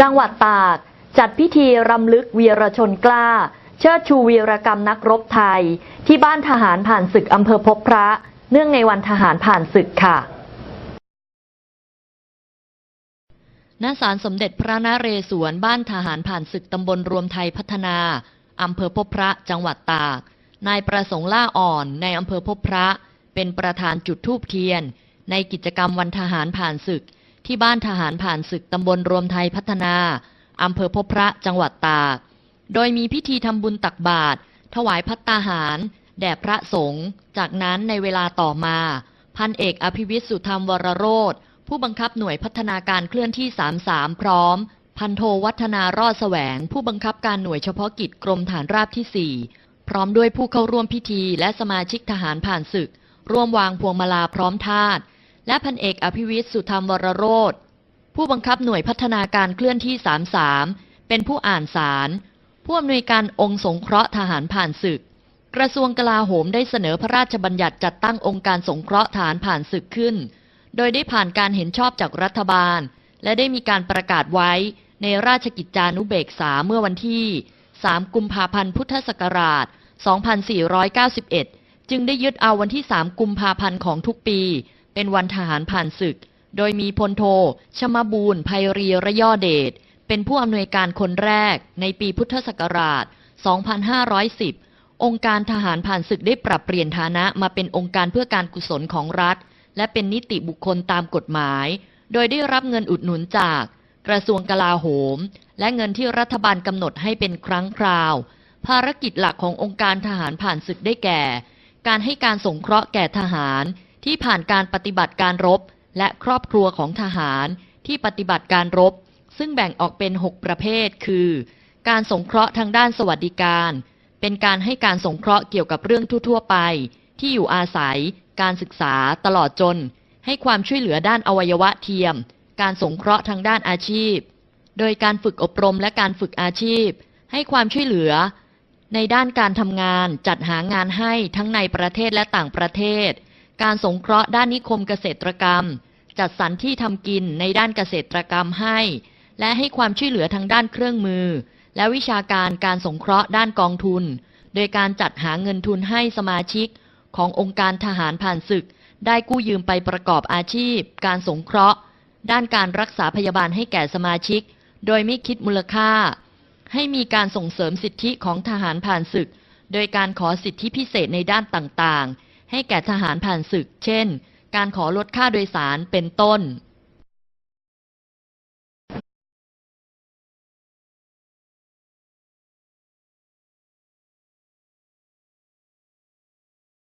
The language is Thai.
จังหวัดตาก จัดพิธีรำลึกวีรชนกล้า เชิดชูวีรกรรมนักรบไทย ที่บ้านทหารผ่านศึกอำเภอพบพระ เนื่องในวันทหารผ่านศึกค่ะณศาลสมเด็จพระนเรศวรบ้านทหารผ่านศึกตำบลรวมไทยพัฒนาอำเภอพบพระจังหวัดตาก นายประสงค์ล่าอ่อนในอำเภอพบพระ เป็นประธานจุดธูปเทียน ในกิจกรรมวันทหารผ่านศึก ที่บ้านทหารผ่านศึกตำบลรวมไทยพัฒนาอำเภอพบพระจังหวัดตาก โดยมีพิธีทำบุญตักบาตรถวายพัตตาหาร แด่พระสงฆ์จากนั้นในเวลาต่อมา พันเอกอภิวิทย์สุธรรมวรโรธผู้บังคับหน่วยพัฒนาการเคลื่อนที่ 33 พร้อม พันโทวัฒนารอดแสวง ผู้บังคับการหน่วยเฉพาะกิจกรมฐานราบที่ 4 พร้อมด้วยผู้เข้าร่วมพิธีและสมาชิกทหารผ่านศึก ร่วมวางพวงมาลาพร้อมทาสและพันเอกอภิวิทย์สุธรรมวรโรธผู้บังคับหน่วยพัฒนาการเคลื่อนที่ 33 เป็นผู้อ่านสาร ผู้อำนวยการองค์สงเคราะห์ทหารผ่านศึก กระทรวงกลาโหมได้เสนอพระราชบัญญัติจัดตั้งองค์การสงเคราะห์ทหารผ่านศึกขึ้น โดยได้ผ่านการเห็นชอบจากรัฐบาล และได้มีการประกาศไว้ในราชกิจจานุเบกษาเมื่อวันที่ 3 กุมภาพันธ์ พุทธศักราช 2491 จึงได้ยึดเอาวันที่ 3 กุมภาพันธ์ของทุกปี เป็นวันทหารผ่านศึก โดยมีพลโท ชมาบูรณ์ไพรีระย่อเดช เป็นผู้อำนวยการคนแรกในปีพุทธศักราช 2510 องค์การทหารผ่านศึกได้ปรับเปลี่ยนฐานะมาเป็นองค์การเพื่อการกุศลของรัฐ และเป็นนิติบุคคลตามกฎหมาย โดยได้รับเงินอุดหนุนจากกระทรวงกลาโหม และเงินที่รัฐบาลกำหนดให้เป็นครั้งคราว ภารกิจหลักขององค์การทหารผ่านศึกได้แก่ การให้การสงเคราะห์แก่ทหาร ที่ผ่านการปฏิบัติการรบ และครอบครัวของทหาร ที่ปฏิบัติการรบ ซึ่งแบ่งออกเป็น 6 ประเภท คือ การสงเคราะห์ทางด้านสวัสดิการ เป็นการให้การสงเคราะห์เกี่ยวกับเรื่องทั่ว ๆ ไป ที่อยู่อาศัย การศึกษาตลอดจน ให้ความช่วยเหลือด้านอวัยวะเทียม การสงเคราะห์ทางด้านอาชีพ โดยการฝึกอบรมและการฝึกอาชีพ ให้ความช่วยเหลือ ในด้านการทำงานจัดหางานให้ทั้งในประเทศและต่างประเทศ การสงเคราะห์ด้านนิคมเกษตรกรรม จัดสรรที่ทำกินในด้านเกษตรกรรมให้ และให้ความช่วยเหลือทางด้านเครื่องมือ และวิชาการการสงเคราะห์ด้านกองทุน โดยการจัดหาเงินทุนให้สมาชิก ขององค์การทหารผ่านศึก ได้กู้ยืมไปประกอบอาชีพ การสงเคราะห์ ด้านการรักษาพยาบาลให้แก่สมาชิก โดยไม่คิดมูลค่า ให้มีการส่งเสริมสิทธิของทหารผ่านศึก โดยการขอสิทธิพิเศษในด้านต่างๆ ให้แก่ทหารผ่านศึก เช่น การขอลดค่าโดยสารเป็นต้น